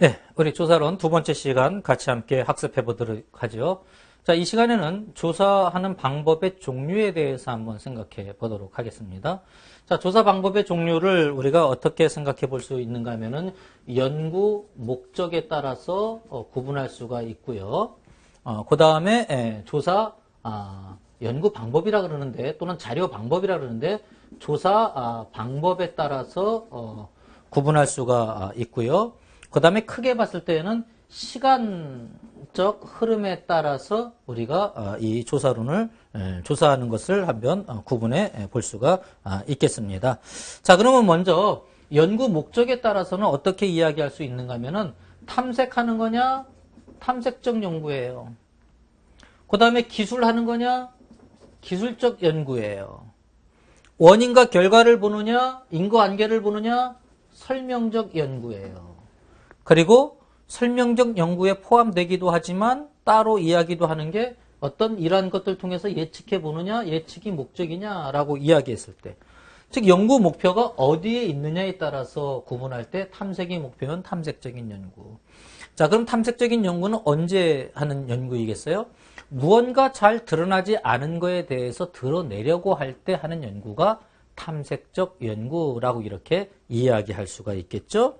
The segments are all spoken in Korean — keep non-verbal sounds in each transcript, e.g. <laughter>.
네, 우리 조사론 두 번째 시간 같이 함께 학습해 보도록 하죠. 자, 이 시간에는 조사하는 방법의 종류에 대해서 한번 생각해 보도록 하겠습니다. 자, 조사 방법의 종류를 우리가 어떻게 생각해 볼 수 있는가 하면은 연구 목적에 따라서 어, 구분할 수가 있고요. 어, 그 다음에 조사 아, 연구 방법이라 그러는데 또는 자료 방법이라 그러는데 조사 아, 방법에 따라서 어, 구분할 수가 아, 있고요. 그 다음에 크게 봤을 때는 시간적 흐름에 따라서 우리가 어, 이 조사론을 조사하는 것을 한번 어, 구분해 볼 수가 아, 있겠습니다. 자, 그러면 먼저 연구 목적에 따라서는 어떻게 이야기할 수 있는가 하면은 탐색하는 거냐? 탐색적 연구예요. 그 다음에 기술하는 거냐? 기술적 연구예요. 원인과 결과를 보느냐? 인과관계를 보느냐? 설명적 연구예요. 그리고 설명적 연구에 포함되기도 하지만 따로 이야기도 하는 게 어떤 이러한 것들 통해서 예측해 보느냐, 예측이 목적이냐라고 이야기했을 때. 즉, 연구 목표가 어디에 있느냐에 따라서 구분할 때 탐색의 목표는 탐색적인 연구. 자, 그럼 탐색적인 연구는 언제 하는 연구이겠어요? 무언가 잘 드러나지 않은 거에 대해서 드러내려고 할 때 하는 연구가 탐색적 연구라고 이렇게 이야기할 수가 있겠죠?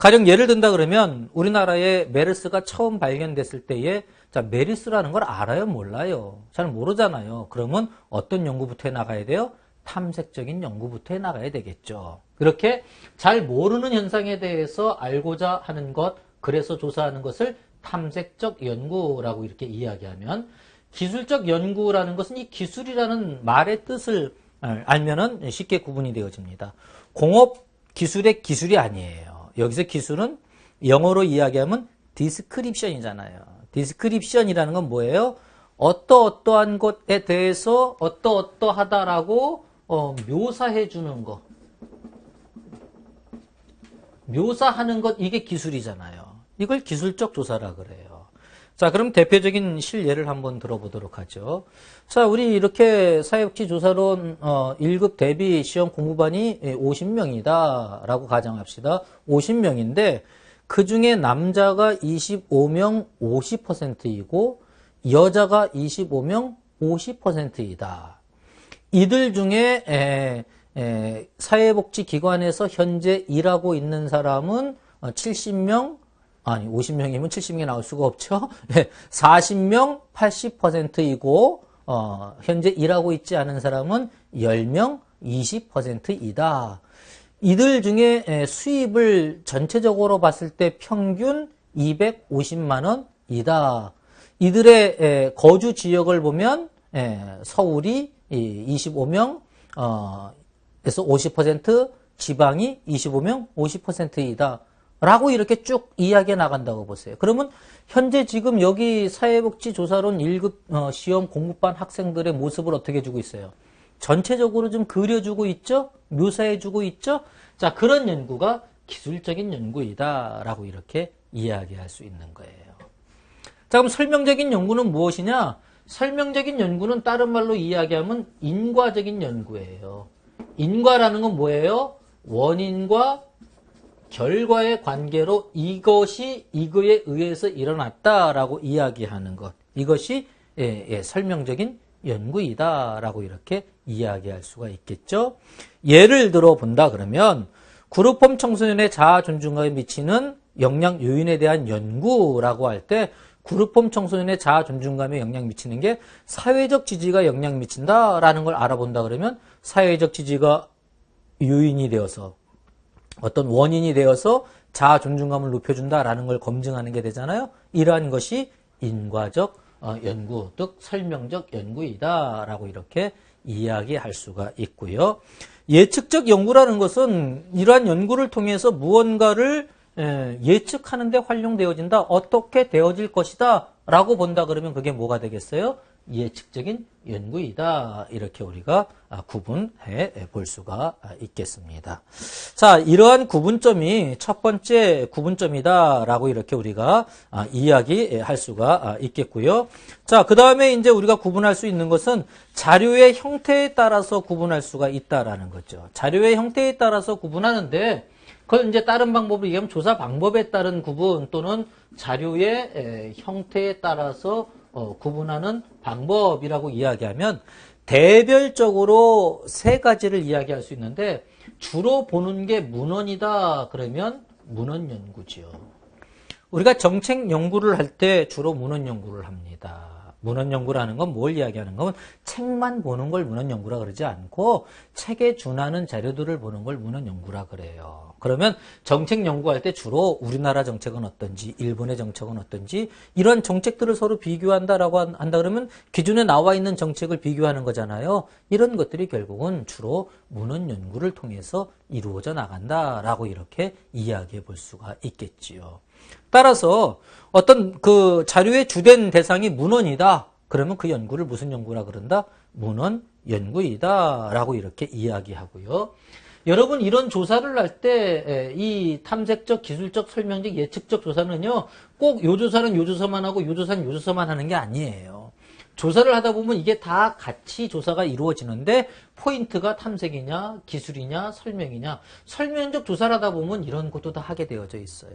가령 예를 든다 그러면 우리나라에 메르스가 처음 발견됐을 때에 자, 메르스라는 걸 알아요? 몰라요? 잘 모르잖아요. 그러면 어떤 연구부터 해 나가야 돼요? 탐색적인 연구부터 해 나가야 되겠죠. 그렇게 잘 모르는 현상에 대해서 알고자 하는 것, 그래서 조사하는 것을 탐색적 연구라고 이렇게 이야기하면 기술적 연구라는 것은 이 기술이라는 말의 뜻을 알면은 쉽게 구분이 되어집니다. 공업 기술의 기술이 아니에요. 여기서 기술은 영어로 이야기하면 디스크립션이잖아요. 디스크립션이라는 건 뭐예요? 어떠어떠한 것에 대해서 어떠어떠하다라고 어, 묘사해 주는 거. 묘사하는 것 이게 기술이잖아요. 이걸 기술적 조사라 그래요. 자, 그럼 대표적인 실예를 한번 들어보도록 하죠. 자, 우리 이렇게 사회복지 조사론 어, 1급 대비 시험 공부반이 50명이다 라고 가정합시다. 50명인데 그 중에 남자가 25명 50%이고 여자가 25명 50%이다. 이들 중에 에, 에, 사회복지기관에서 현재 일하고 있는 사람은 70명 아니 50명이면 70명이 나올 수가 없죠. <laughs> 40명 80%이고 어, 현재 일하고 있지 않은 사람은 10명 20%이다. 이들 중에 수입을 전체적으로 봤을 때 평균 250만 원이다. 이들의 거주 지역을 보면 서울이 25명 에서 50% 지방이 25명 50%이다. 라고 이렇게 쭉 이야기해 나간다고 보세요. 그러면 현재 지금 여기 사회복지조사론 1급 어, 시험 공부반 학생들의 모습을 어떻게 주고 있어요? 전체적으로 좀 그려주고 있죠? 묘사해주고 있죠? 자, 그런 연구가 기술적인 연구이다라고 이렇게 이야기할 수 있는 거예요. 자, 그럼 설명적인 연구는 무엇이냐? 설명적인 연구는 다른 말로 이야기하면 인과적인 연구예요. 인과라는 건 뭐예요? 원인과 결과의 관계로 이것이 이거에 의해서 일어났다라고 이야기하는 것. 이것이 예, 예, 설명적인 연구이다라고 이렇게 이야기할 수가 있겠죠. 예를 들어 본다 그러면 그룹홈 청소년의 자아 존중감에 미치는 영향 요인에 대한 연구라고 할 때 그룹홈 청소년의 자아 존중감에 영향 미치는 게 사회적 지지가 영향 미친다라는 걸 알아본다 그러면 사회적 지지가 요인이 되어서 어떤 원인이 되어서 자아 존중감을 높여준다라는 걸 검증하는 게 되잖아요. 이러한 것이 인과적 어, 연구, 즉 설명적 연구이다라고 이렇게 이야기할 수가 있고요. 예측적 연구라는 것은 이러한 연구를 통해서 무언가를 예측하는 데 활용되어진다. 어떻게 되어질 것이다. 라고 본다 그러면 그게 뭐가 되겠어요? 예측적인 연구이다. 이렇게 우리가 아, 구분해 볼 수가 있겠습니다. 자, 이러한 구분점이 첫 번째 구분점이다라고 이렇게 우리가 아, 이야기할 수가 아, 있겠고요. 자, 그 다음에 이제 우리가 구분할 수 있는 것은 자료의 형태에 따라서 구분할 수가 있다라는 거죠. 자료의 형태에 따라서 구분하는데 그걸 이제 다른 방법으로 얘기하면 조사 방법에 따른 구분 또는 자료의 형태에 따라서 어, 구분하는 방법이라고 이야기하면 대별적으로 세 가지를 이야기할 수 있는데 주로 보는 게 문헌이다 그러면 문헌 연구지요. 우리가 정책 연구를 할 때 주로 문헌 연구를 합니다. 문헌 연구라는 건 뭘 이야기하는 건 책만 보는 걸 문헌 연구라 그러지 않고 책에 준하는 자료들을 보는 걸 문헌 연구라 그래요. 그러면 정책 연구할 때 주로 우리나라 정책은 어떤지, 일본의 정책은 어떤지 이런 정책들을 서로 비교한다라고 한다 그러면 기준에 나와 있는 정책을 비교하는 거잖아요. 이런 것들이 결국은 주로 문헌 연구를 통해서 이루어져 나간다라고 이렇게 이야기해 볼 수가 있겠지요. 따라서 어떤 그 자료의 주된 대상이 문헌이다. 그러면 그 연구를 무슨 연구라 그런다? 문헌 연구이다. 라고 이렇게 이야기하고요. 여러분 이런 조사를 할 때 이 탐색적, 기술적, 설명적, 예측적 조사는요. 꼭 요 조사는 요 조사만 하고 요 조사는 요 조사만 하는 게 아니에요. 조사를 하다 보면 이게 다 같이 조사가 이루어지는데 포인트가 탐색이냐, 기술이냐, 설명이냐. 설명적 조사를 하다 보면 이런 것도 다 하게 되어져 있어요.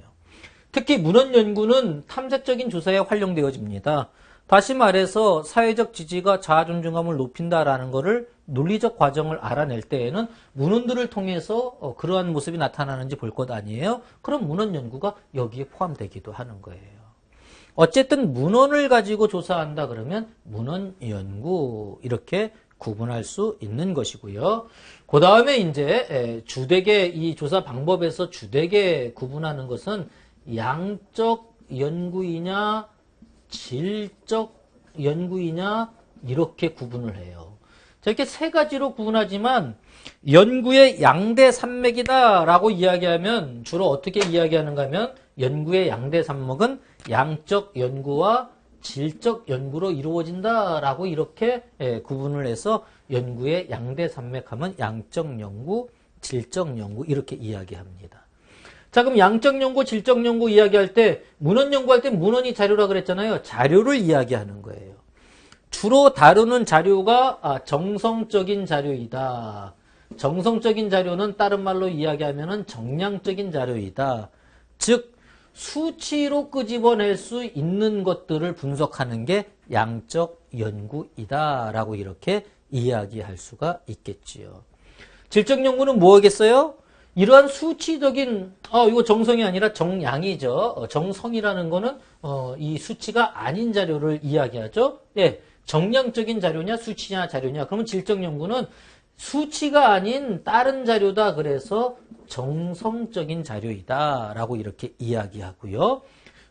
특히 문헌 연구는 탐색적인 조사에 활용되어집니다. 다시 말해서 사회적 지지가 자아 존중감을 높인다라는 것을 논리적 과정을 알아낼 때에는 문헌들을 통해서 어, 그러한 모습이 나타나는지 볼 것 아니에요? 그럼 문헌 연구가 여기에 포함되기도 하는 거예요. 어쨌든 문헌을 가지고 조사한다 그러면 문헌 연구 이렇게 구분할 수 있는 것이고요. 그 다음에 이제 주되게 이 조사 방법에서 주되게 구분하는 것은 양적 연구이냐 질적 연구이냐 이렇게 구분을 해요. 자, 이렇게 세 가지로 구분하지만 연구의 양대 산맥이다 라고 이야기하면 주로 어떻게 이야기하는가 하면 연구의 양대 산맥은 양적 연구와 질적 연구로 이루어진다 라고 이렇게 예, 구분을 해서 연구의 양대 산맥 하면 양적 연구, 질적 연구 이렇게 이야기합니다. 자, 그럼 양적 연구, 질적 연구 이야기할 때 문헌 연구할 때 문헌이 자료라 그랬잖아요. 자료를 이야기하는 거예요. 주로 다루는 자료가 아, 정성적인 자료이다. 정성적인 자료는 다른 말로 이야기하면 정량적인 자료이다. 즉 수치로 끄집어낼 수 있는 것들을 분석하는 게 양적 연구이다 라고 이렇게 이야기할 수가 있겠지요. 질적 연구는 뭐겠어요? 이러한 수치적인 어 이거 정성이 아니라 정량이죠. 어, 정성이라는 거는 어, 이 수치가 아닌 자료를 이야기하죠. 예, 정량적인 자료냐 수치냐 자료냐. 그러면 질적 연구는 수치가 아닌 다른 자료다. 그래서 정성적인 자료이다라고 이렇게 이야기하고요.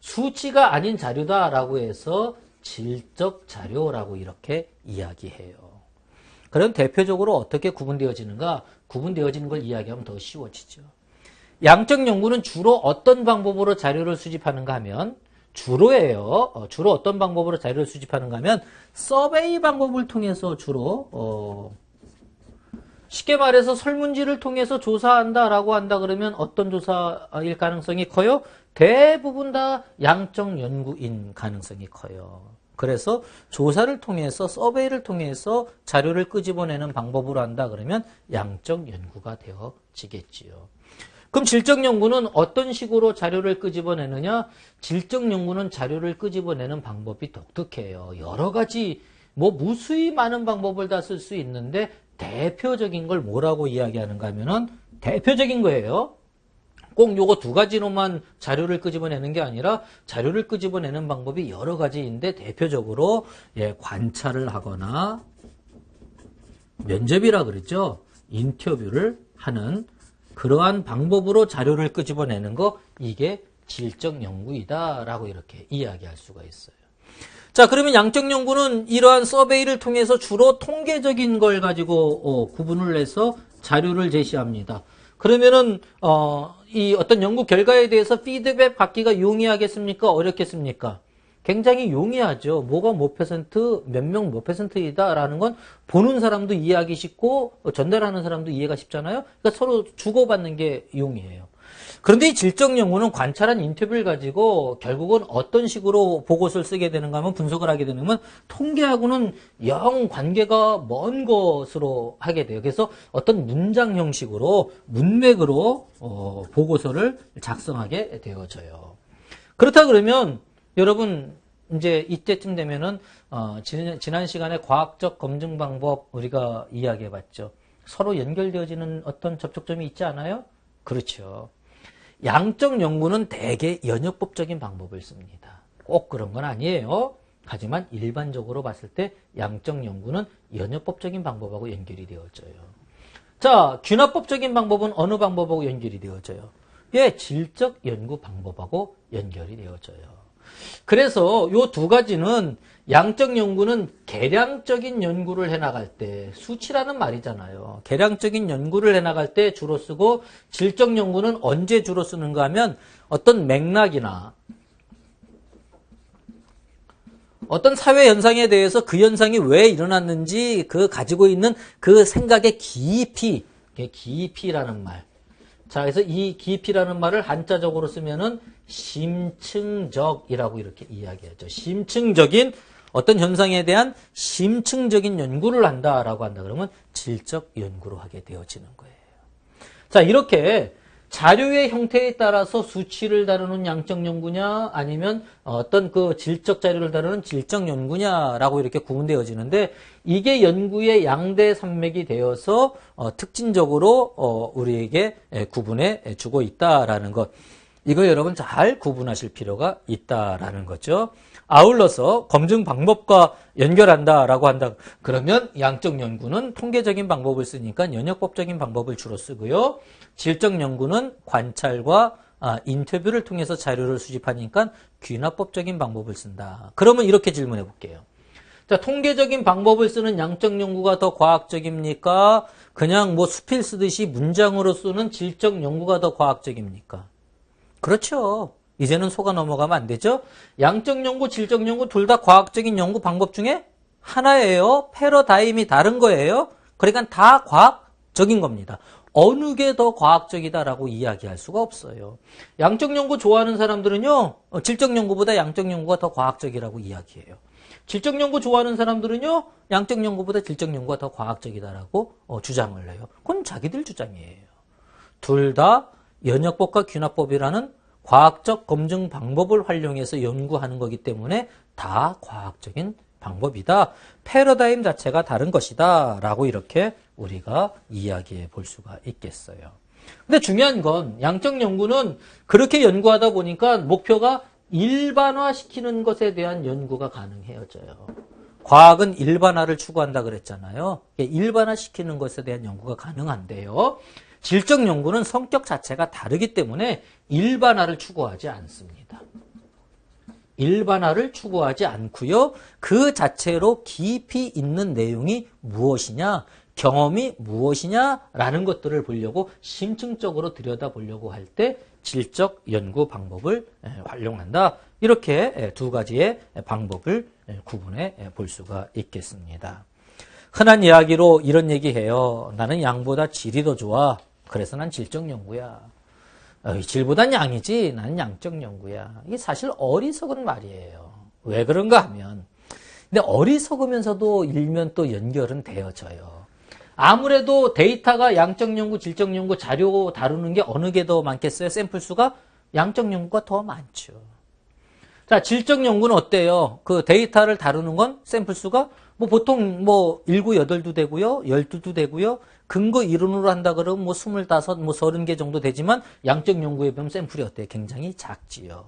수치가 아닌 자료다라고 해서 질적 자료라고 이렇게 이야기해요. 그럼 대표적으로 어떻게 구분되어지는가? 구분되어지는 걸 이야기하면 더 쉬워지죠. 양적 연구는 주로 어떤 방법으로 자료를 수집하는가 하면 주로예요. 어, 주로 어떤 방법으로 자료를 수집하는가 하면 서베이 방법을 통해서 주로 어, 쉽게 말해서 설문지를 통해서 조사한다라고 한다 그러면 어떤 조사일 가능성이 커요? 대부분 다 양적 연구인 가능성이 커요. 그래서 조사를 통해서 서베이를 통해서 자료를 끄집어내는 방법으로 한다 그러면 양적 연구가 되어지겠지요. 그럼 질적 연구는 어떤 식으로 자료를 끄집어내느냐? 질적 연구는 자료를 끄집어내는 방법이 독특해요. 여러 가지 뭐 무수히 많은 방법을 다 쓸 수 있는데 대표적인 걸 뭐라고 이야기하는가 하면은 대표적인 거예요. 꼭 요거 두 가지로만 자료를 끄집어내는 게 아니라 자료를 끄집어내는 방법이 여러 가지인데 대표적으로 예, 관찰을 하거나 면접이라 그랬죠. 인터뷰를 하는 그러한 방법으로 자료를 끄집어내는 거 이게 질적 연구이다라고 이렇게 이야기할 수가 있어요. 자, 그러면 양적 연구는 이러한 서베이를 통해서 주로 통계적인 걸 가지고 어, 구분을 해서 자료를 제시합니다. 그러면은 어, 이 어떤 연구 결과에 대해서 피드백 받기가 용이하겠습니까? 어렵겠습니까? 굉장히 용이하죠. 뭐가 몇 퍼센트, 몇 명 몇 퍼센트이다라는 건 보는 사람도 이해하기 쉽고 전달하는 사람도 이해가 쉽잖아요. 그러니까 서로 주고받는 게 용이해요. 그런데 이 질적 연구는 관찰한 인터뷰를 가지고 결국은 어떤 식으로 보고서를 쓰게 되는가 하면 분석을 하게 되면 통계하고는 영 관계가 먼 것으로 하게 돼요. 그래서 어떤 문장 형식으로 문맥으로 어, 보고서를 작성하게 되어져요. 그렇다 그러면 여러분 이제 이때쯤 되면은 어, 지난, 지난 시간에 과학적 검증 방법 우리가 이야기해 봤죠. 서로 연결되어지는 어떤 접촉점이 있지 않아요? 그렇죠. 양적 연구는 대개 연역법적인 방법을 씁니다. 꼭 그런 건 아니에요. 하지만 일반적으로 봤을 때 양적 연구는 연역법적인 방법하고 연결이 되어져요. 자, 균합법적인 방법은 어느 방법하고 연결이 되어져요? 예, 질적 연구 방법하고 연결이 되어져요. 그래서 요 두 가지는 양적 연구는 계량적인 연구를 해나갈 때 수치라는 말이잖아요. 계량적인 연구를 해나갈 때 주로 쓰고 질적 연구는 언제 주로 쓰는가 하면 어떤 맥락이나 어떤 사회 현상에 대해서 그 현상이 왜 일어났는지 그 가지고 있는 그 생각의 깊이, 깊이라는 말. 자, 그래서 이 깊이라는 말을 한자적으로 쓰면은 심층적이라고 이렇게 이야기하죠. 심층적인 어떤 현상에 대한 심층적인 연구를 한다라고 한다 그러면 질적 연구로 하게 되어지는 거예요. 자, 이렇게 자료의 형태에 따라서 수치를 다루는 양적 연구냐 아니면 어떤 그 질적 자료를 다루는 질적 연구냐라고 이렇게 구분되어지는데 이게 연구의 양대 산맥이 되어서 어, 특징적으로 어, 우리에게 구분해 주고 있다라는 것. 이거 여러분 잘 구분하실 필요가 있다라는 거죠. 아울러서 검증 방법과 연결한다라고 한다. 그러면 양적 연구는 통계적인 방법을 쓰니까 연역법적인 방법을 주로 쓰고요. 질적 연구는 관찰과 아, 인터뷰를 통해서 자료를 수집하니까 귀납법적인 방법을 쓴다. 그러면 이렇게 질문해 볼게요. 자, 통계적인 방법을 쓰는 양적 연구가 더 과학적입니까? 그냥 뭐 수필 쓰듯이 문장으로 쓰는 질적 연구가 더 과학적입니까? 그렇죠. 이제는 속아 넘어가면 안 되죠. 양적 연구, 질적 연구 둘 다 과학적인 연구 방법 중에 하나예요. 패러다임이 다른 거예요. 그러니까 다 과학적인 겁니다. 어느 게 더 과학적이다라고 이야기할 수가 없어요. 양적 연구 좋아하는 사람들은요, 어, 질적 연구보다 양적 연구가 더 과학적이라고 이야기해요. 질적 연구 좋아하는 사람들은요, 양적 연구보다 질적 연구가 더 과학적이다라고 어, 주장을 해요. 그건 자기들 주장이에요. 둘 다 연역법과 균합법이라는 과학적 검증 방법을 활용해서 연구하는 거기 때문에 다 과학적인 방법이다. 패러다임 자체가 다른 것이다. 라고 이렇게 우리가 이야기해 볼 수가 있겠어요. 근데 중요한 건 양적 연구는 그렇게 연구하다 보니까 목표가 일반화시키는 것에 대한 연구가 가능해져요. 과학은 일반화를 추구한다 그랬잖아요. 일반화시키는 것에 대한 연구가 가능한데요. 질적 연구는 성격 자체가 다르기 때문에 일반화를 추구하지 않습니다. 일반화를 추구하지 않고요. 그 자체로 깊이 있는 내용이 무엇이냐, 경험이 무엇이냐라는 것들을 보려고 심층적으로 들여다보려고 할 때 질적 연구 방법을 활용한다. 이렇게 두 가지의 방법을 구분해 볼 수가 있겠습니다. 흔한 이야기로 이런 얘기해요. 나는 양보다 질이 더 좋아. 그래서 난 질적 연구야. 어, 질보단 양이지 나는 양적 연구야. 이게 사실 어리석은 말이에요. 왜 그런가 하면 근데 어리석으면서도 일면 또 연결은 되어져요. 아무래도 데이터가 양적 연구, 질적 연구 자료 다루는 게 어느 게 더 많겠어요? 샘플 수가 양적 연구가 더 많죠. 자, 질적 연구는 어때요? 그 데이터를 다루는 건 샘플 수가 뭐 보통 뭐 1, 9, 8도 되고요. 12도 되고요. 근거 이론으로 한다 그러면 뭐 25, 뭐 30개 정도 되지만 양적 연구에 보면 샘플이 어때요? 굉장히 작지요.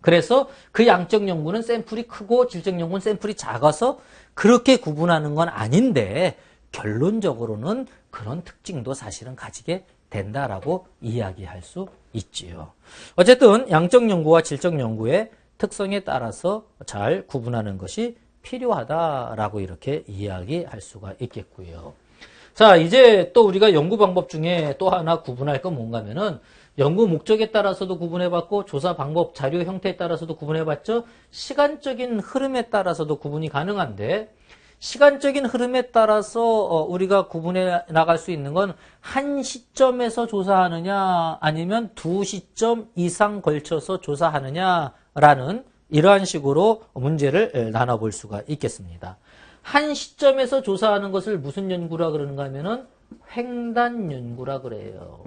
그래서 그 양적 연구는 샘플이 크고 질적 연구는 샘플이 작아서 그렇게 구분하는 건 아닌데 결론적으로는 그런 특징도 사실은 가지게 된다라고 이야기할 수 있지요. 어쨌든 양적 연구와 질적 연구의 특성에 따라서 잘 구분하는 것이 필요하다라고 이렇게 이야기할 수가 있겠고요. 자, 이제 또 우리가 연구 방법 중에 또 하나 구분할 건 뭔가 하면은 연구 목적에 따라서도 구분해봤고 조사 방법, 자료 형태에 따라서도 구분해봤죠. 시간적인 흐름에 따라서도 구분이 가능한데 시간적인 흐름에 따라서 어, 우리가 구분해 나갈 수 있는 건 한 시점에서 조사하느냐 아니면 두 시점 이상 걸쳐서 조사하느냐라는 이러한 식으로 문제를 나눠볼 수가 있겠습니다. 한 시점에서 조사하는 것을 무슨 연구라 그러는가 하면은 횡단 연구라 그래요.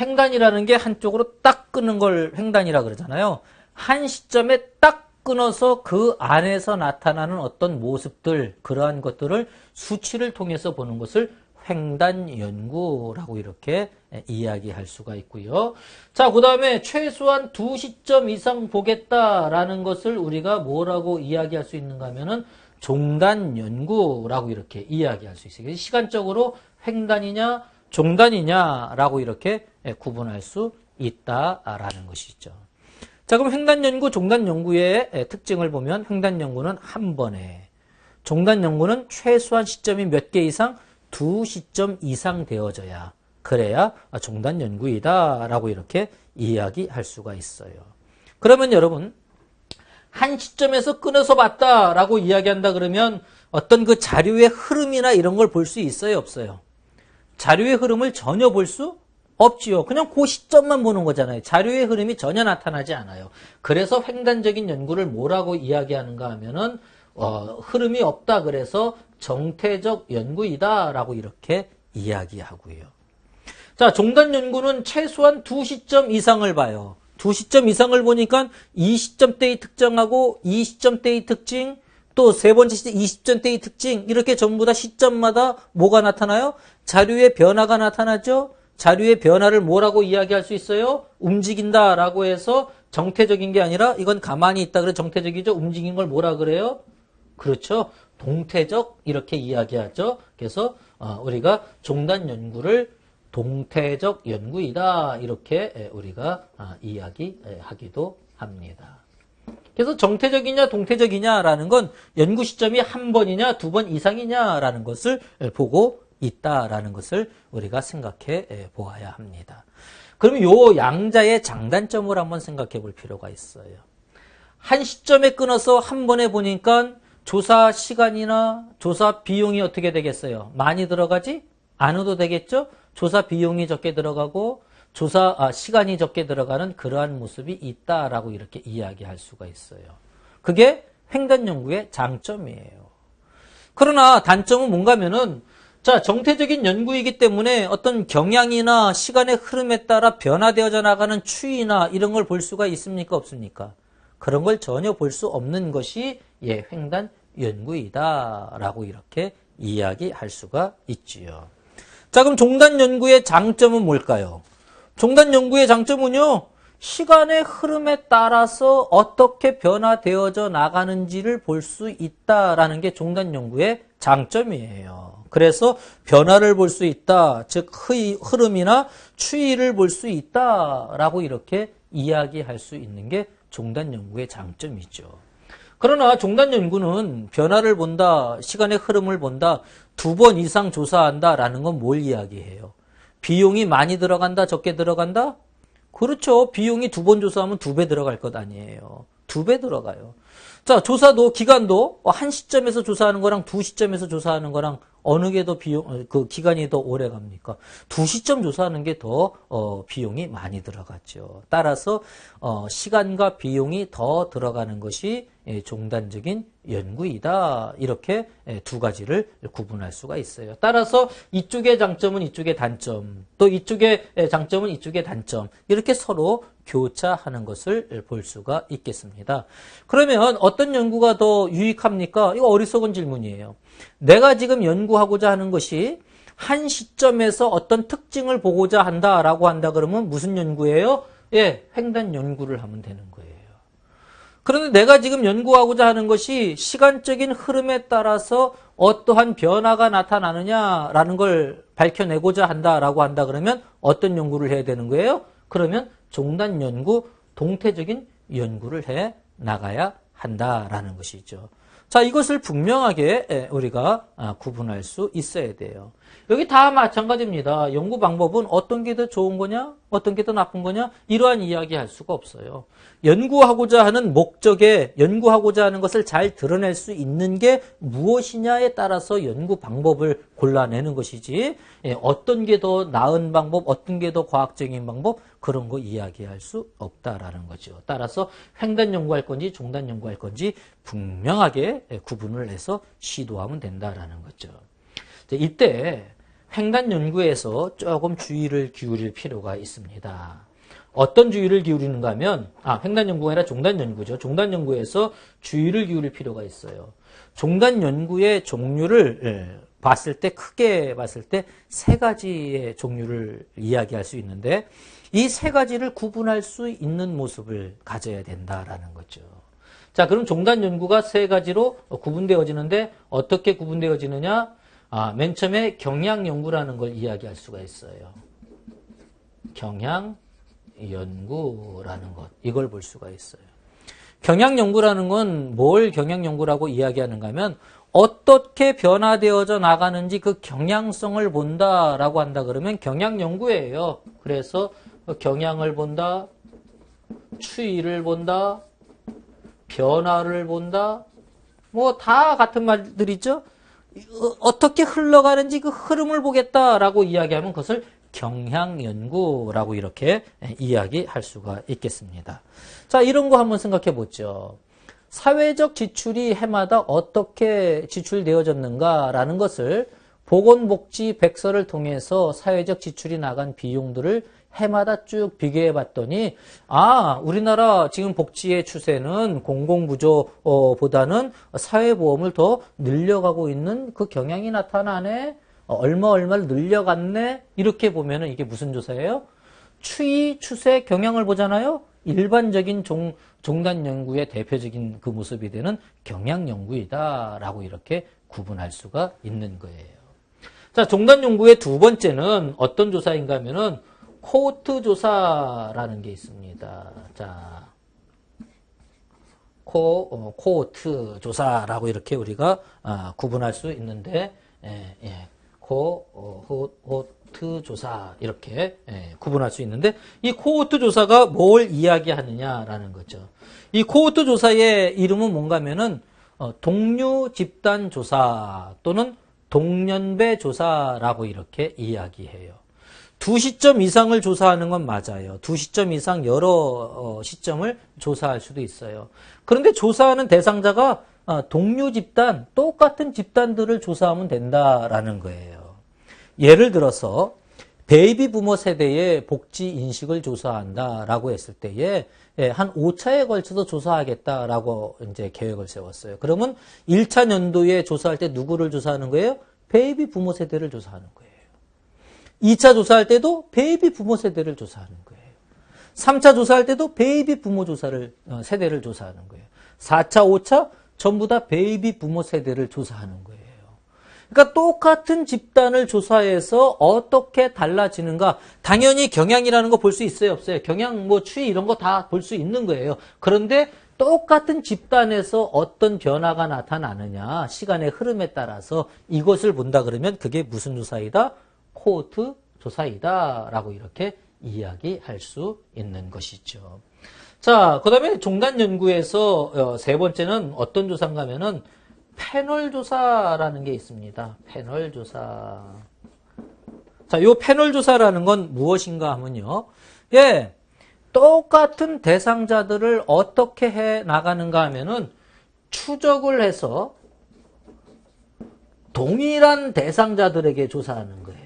횡단이라는 게 한쪽으로 딱 끄는 걸 횡단이라 그러잖아요. 한 시점에 딱 끊어서 그 안에서 나타나는 어떤 모습들, 그러한 것들을 수치를 통해서 보는 것을 횡단 연구라고 이렇게 이야기할 수가 있고요. 자, 그 다음에 최소한 두 시점 이상 보겠다라는 것을 우리가 뭐라고 이야기할 수 있는가 하면은 종단 연구라고 이렇게 이야기할 수 있어요. 시간적으로 횡단이냐 종단이냐라고 이렇게 구분할 수 있다라는 것이죠. 자, 그럼 횡단 연구, 종단 연구의 특징을 보면 횡단 연구는 한 번에, 종단 연구는 최소한 시점이 몇 개 이상, 두 시점 이상 되어져야 그래야 종단 연구이다라고 이렇게 이야기할 수가 있어요. 그러면 여러분 한 시점에서 끊어서 봤다라고 이야기한다 그러면 어떤 그 자료의 흐름이나 이런 걸 볼 수 있어요, 없어요? 자료의 흐름을 전혀 볼 수 없지요. 그냥 그 시점만 보는 거잖아요. 자료의 흐름이 전혀 나타나지 않아요. 그래서 횡단적인 연구를 뭐라고 이야기하는가 하면은 어, 흐름이 없다 그래서 정태적 연구이다라고 이렇게 이야기하고요. 자, 종단 연구는 최소한 두 시점 이상을 봐요. 두 시점 이상을 보니까 이 시점대의 특정하고 이 시점대의 특징 또 세 번째 시점 이 시점대의 특징 이렇게 전부 다 시점마다 뭐가 나타나요? 자료의 변화가 나타나죠. 자료의 변화를 뭐라고 이야기할 수 있어요? 움직인다라고 해서 정태적인 게 아니라 이건 가만히 있다 그래 정태적이죠. 움직인 걸 뭐라 그래요? 그렇죠. 동태적 이렇게 이야기하죠. 그래서 어, 우리가 종단 연구를 동태적 연구이다 이렇게 우리가 아, 이야기하기도 합니다. 그래서 정태적이냐 동태적이냐라는 건 연구 시점이 한 번이냐 두 번 이상이냐라는 것을 보고 있다라는 것을 우리가 생각해 보아야 합니다. 그럼 요 양자의 장단점을 한번 생각해 볼 필요가 있어요. 한 시점에 끊어서 한 번에 보니까 조사 시간이나 조사 비용이 어떻게 되겠어요? 많이 들어가지? 않아도 되겠죠? 조사 비용이 적게 들어가고 조사 아, 시간이 적게 들어가는 그러한 모습이 있다라고 이렇게 이야기할 수가 있어요. 그게 횡단 연구의 장점이에요. 그러나 단점은 뭔가면은 자, 정태적인 연구이기 때문에 어떤 경향이나 시간의 흐름에 따라 변화되어져 나가는 추이나 이런 걸 볼 수가 있습니까? 없습니까? 그런 걸 전혀 볼 수 없는 것이 예, 횡단 연구이다라고 이렇게 이야기할 수가 있지요. 자, 그럼 종단 연구의 장점은 뭘까요? 종단 연구의 장점은요, 시간의 흐름에 따라서 어떻게 변화되어져 나가는지를 볼 수 있다라는 게 종단 연구의 장점이에요. 그래서 변화를 볼 수 있다, 즉 흐름이나 추이를 볼 수 있다라고 이렇게 이야기할 수 있는 게 종단 연구의 장점이죠. 그러나 종단 연구는 변화를 본다, 시간의 흐름을 본다, 두 번 이상 조사한다 라는 건 뭘 이야기해요? 비용이 많이 들어간다, 적게 들어간다? 그렇죠. 비용이 두 번 조사하면 두 배 들어갈 것 아니에요. 두 배 들어가요. 자, 조사도, 기간도 한 시점에서 조사하는 거랑 두 시점에서 조사하는 거랑 어느 게 더 비용, 어, 그 기간이 더 오래 갑니까? 두 시점 조사하는 게 더 어, 비용이 많이 들어갔죠. 따라서 어, 시간과 비용이 더 들어가는 것이 예, 종단적인 연구이다. 이렇게 예, 두 가지를 구분할 수가 있어요. 따라서 이쪽의 장점은 이쪽의 단점, 또 이쪽의 예, 장점은 이쪽의 단점, 이렇게 서로 교차하는 것을 볼 수가 있겠습니다. 그러면 어떤 연구가 더 유익합니까? 이거 어리석은 질문이에요. 내가 지금 연구하고자 하는 것이 한 시점에서 어떤 특징을 보고자 한다라고 한다 그러면 무슨 연구예요? 예, 횡단 연구를 하면 되는 거예요. 그런데 내가 지금 연구하고자 하는 것이 시간적인 흐름에 따라서 어떠한 변화가 나타나느냐라는 걸 밝혀내고자 한다라고 한다 그러면 어떤 연구를 해야 되는 거예요? 그러면 종단 연구, 동태적인 연구를 해 나가야 한다라는 것이죠. 자, 이것을 분명하게 에, 우리가 아, 구분할 수 있어야 돼요. 여기 다 마찬가지입니다. 연구 방법은 어떤 게 더 좋은 거냐, 어떤 게 더 나쁜 거냐, 이러한 이야기 할 수가 없어요. 연구하고자 하는 목적에, 연구하고자 하는 것을 잘 드러낼 수 있는 게 무엇이냐에 따라서 연구 방법을 골라내는 것이지, 예, 어떤 게 더 나은 방법, 어떤 게 더 과학적인 방법, 그런 거 이야기할 수 없다라는 거죠. 따라서 횡단 연구할 건지 종단 연구할 건지 분명하게 예, 구분을 해서 시도하면 된다라는 거죠. 자, 이때 횡단 연구에서 조금 주의를 기울일 필요가 있습니다. 어떤 주의를 기울이는가 하면, 아, 횡단 연구가 아니라 종단 연구죠. 종단 연구에서 주의를 기울일 필요가 있어요. 종단 연구의 종류를 예, 봤을 때, 크게 봤을 때 세 가지의 종류를 이야기할 수 있는데, 이 세 가지를 구분할 수 있는 모습을 가져야 된다라는 거죠. 자, 그럼 종단 연구가 세 가지로 구분되어지는데, 어떻게 구분되어지느냐? 아, 맨 처음에 경향 연구라는 걸 이야기할 수가 있어요. 경향 연구라는 것. 이걸 볼 수가 있어요. 경향 연구라는 건 뭘 경향 연구라고 이야기하는가 하면 어떻게 변화되어져 나가는지 그 경향성을 본다라고 한다 그러면 경향 연구예요. 그래서 경향을 본다, 추이를 본다, 변화를 본다, 뭐 다 같은 말들이죠. 어떻게 흘러가는지 그 흐름을 보겠다라고 이야기하면 그것을 경향 연구라고 이렇게 이야기할 수가 있겠습니다. 자, 이런 거 한번 생각해 보죠. 사회적 지출이 해마다 어떻게 지출되어졌는가라는 것을 보건복지 백서를 통해서 사회적 지출이 나간 비용들을 해마다 쭉 비교해 봤더니 아 우리나라 지금 복지의 추세는 공공부조보다는 사회보험을 더 늘려가고 있는 그 경향이 나타나네 얼마 얼마를 늘려갔네 이렇게 보면은 이게 무슨 조사예요? 추이 추세 경향을 보잖아요. 일반적인 종, 종단 연구의 대표적인 그 모습이 되는 경향 연구이다라고 이렇게 구분할 수가 있는 거예요. 자, 종단 연구의 두 번째는 어떤 조사인가 하면은 코호트 조사라는 게 있습니다. 자, 코, 어, 코호트 조사라고 이렇게 우리가 아, 구분할 수 있는데, 예, 예. 코, 어, 호, 호트 조사 이렇게 예, 구분할 수 있는데 이 코호트 조사가 뭘 이야기하느냐라는 거죠. 이 코호트 조사의 이름은 뭔가면은 어, 동료 집단 조사 또는 동년배 조사라고 이렇게 이야기해요. 두 시점 이상을 조사하는 건 맞아요. 두 시점 이상 여러 어, 시점을 조사할 수도 있어요. 그런데 조사하는 대상자가 어, 동료 집단, 똑같은 집단들을 조사하면 된다라는 거예요. 예를 들어서 베이비 부모 세대의 복지 인식을 조사한다라고 했을 때에 예, 한 5차에 걸쳐서 조사하겠다라고 이제 계획을 세웠어요. 그러면 1차 연도에 조사할 때 누구를 조사하는 거예요? 베이비 부모 세대를 조사하는 거예요. 2차 조사할 때도 베이비 부모 세대를 조사하는 거예요. 3차 조사할 때도 베이비 부모 조사를 어, 세대를 조사하는 거예요. 4차, 5차 전부 다 베이비 부모 세대를 조사하는 거예요. 그러니까 똑같은 집단을 조사해서 어떻게 달라지는가. 당연히 경향이라는 거 볼 수 있어요, 없어요? 경향, 뭐, 추이 이런 거 다 볼 수 있는 거예요. 그런데 똑같은 집단에서 어떤 변화가 나타나느냐, 시간의 흐름에 따라서 이것을 본다 그러면 그게 무슨 조사이다? 코호트 조사이다. 라고 이렇게 이야기할 수 있는 것이죠. 자, 그 다음에 종단 연구에서 어, 세 번째는 어떤 조사인가 하면은 패널 조사라는 게 있습니다. 패널 조사. 자, 요 패널 조사라는 건 무엇인가 하면요. 예, 똑같은 대상자들을 어떻게 해 나가는가 하면은 추적을 해서 동일한 대상자들에게 조사하는 거예요.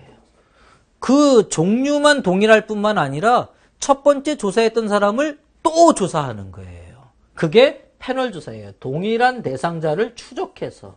그 종류만 동일할 뿐만 아니라 첫 번째 조사했던 사람을 또 조사하는 거예요. 그게 패널 조사예요. 동일한 대상자를 추적해서.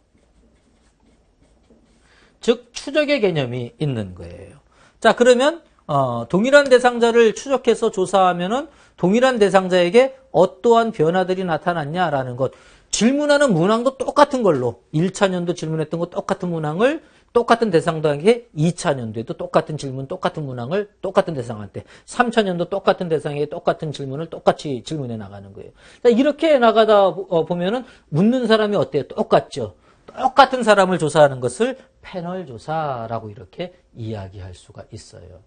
즉, 추적의 개념이 있는 거예요. 자, 그러면, 어, 동일한 대상자를 추적해서 조사하면은 동일한 대상자에게 어떠한 변화들이 나타났냐라는 것. 질문하는 문항도 똑같은 걸로 1차 년도 질문했던 거 똑같은 문항을 똑같은 대상당에 2차년도에도 똑같은 질문, 똑같은 문항을 똑같은 대상한테 3차년도 똑같은 대상에 똑같은 질문을 똑같이 질문해 나가는 거예요. 자, 이렇게 나가다 어, 보면은 묻는 사람이 어때요? 똑같죠. 똑같은 사람을 조사하는 것을 패널 조사라고 이렇게 이야기할 수가 있어요.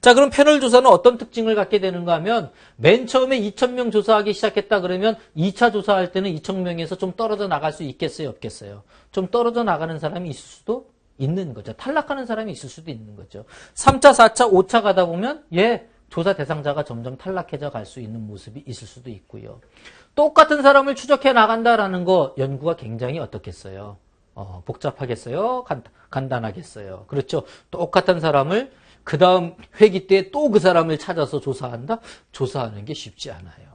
자, 그럼 패널 조사는 어떤 특징을 갖게 되는가 하면 맨 처음에 2,000명 조사하기 시작했다 그러면 2차 조사할 때는 2,000명에서 좀 떨어져 나갈 수 있겠어요? 없겠어요? 좀 떨어져 나가는 사람이 있을 수도 있는 거죠. 탈락하는 사람이 있을 수도 있는 거죠. 3차, 4차, 5차 가다 보면 예, 조사 대상자가 점점 탈락해져 갈 수 있는 모습이 있을 수도 있고요. 똑같은 사람을 추적해 나간다라는 거 연구가 굉장히 어떻겠어요? 어, 복잡하겠어요? 간, 간단하겠어요? 그렇죠. 똑같은 사람을 그 다음 회기 때 또 그 사람을 찾아서 조사한다? 조사하는 게 쉽지 않아요.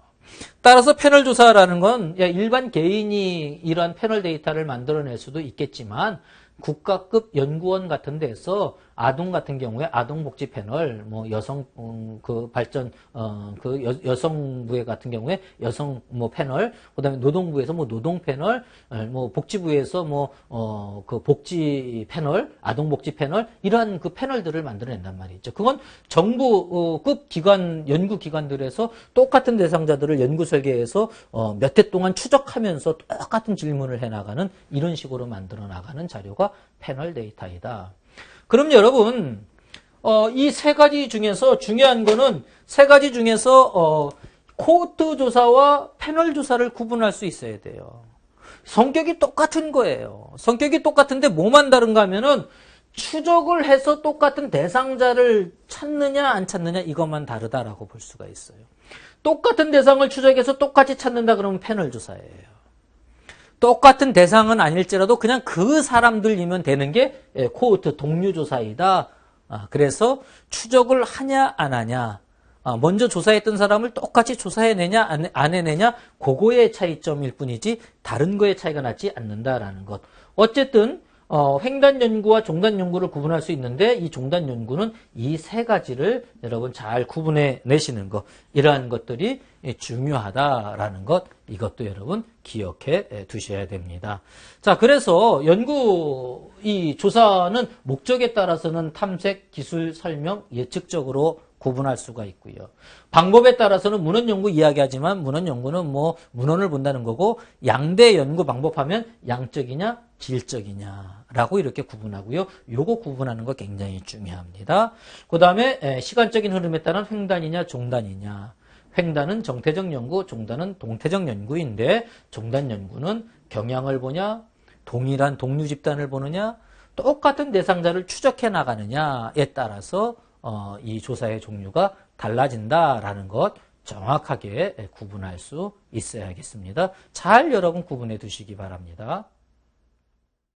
따라서 패널 조사라는 건 일반 개인이 이러한 패널 데이터를 만들어낼 수도 있겠지만 국가급 연구원 같은 데서 아동 같은 경우에 아동복지 패널, 뭐 여성 음, 그 발전 어 그 여 성부에 같은 경우에 여성 뭐 패널, 그다음에 노동부에서 뭐 노동 패널, 뭐 복지부에서 뭐어그 복지 패널, 아동복지 패널 이러한 그 패널들을 만들어낸단 말이죠. 그건 정부급 기관 연구 기관들에서 똑같은 대상자들을 연구 설계해서 어 몇 해 동안 추적하면서 똑같은 질문을 해 나가는 이런 식으로 만들어 나가는 자료가 패널 데이터이다. 그럼 여러분, 어, 이 세 가지 중에서 중요한 거는 세 가지 중에서 어, 코호트 조사와 패널 조사를 구분할 수 있어야 돼요. 성격이 똑같은 거예요. 성격이 똑같은데 뭐만 다른가 하면은 추적을 해서 똑같은 대상자를 찾느냐 안 찾느냐 이것만 다르다라고 볼 수가 있어요. 똑같은 대상을 추적해서 똑같이 찾는다 그러면 패널 조사예요. 똑같은 대상은 아닐지라도 그냥 그 사람들이면 되는 게 예, 코호트 동료 조사이다. 아, 그래서 추적을 하냐 안 하냐 아, 먼저 조사했던 사람을 똑같이 조사해내냐 안 해내냐 그거의 차이점일 뿐이지 다른 거의 차이가 나지 않는다라는 것. 어쨌든 어, 횡단 연구와 종단 연구를 구분할 수 있는데 이 종단 연구는 이 세 가지를 여러분 잘 구분해 내시는 것 이러한 것들이 중요하다라는 것 이것도 여러분 기억해 두셔야 됩니다. 자 그래서 연구 이 조사는 목적에 따라서는 탐색, 기술, 설명, 예측적으로 구분할 수가 있고요. 방법에 따라서는 문헌 연구 이야기하지만 문헌 연구는 뭐 문헌을 본다는 거고 양대 연구 방법하면 양적이냐 질적이냐라고 이렇게 구분하고요. 요거 구분하는 거 굉장히 중요합니다. 그 다음에 시간적인 흐름에 따른 횡단이냐 종단이냐. 횡단은 정태적 연구, 종단은 동태적 연구인데 종단 연구는 경향을 보냐, 동일한 동류 집단을 보느냐, 똑같은 대상자를 추적해 나가느냐에 따라서 어, 이 조사의 종류가 달라진다라는 것 정확하게 구분할 수 있어야겠습니다. 잘 여러분 구분해 두시기 바랍니다.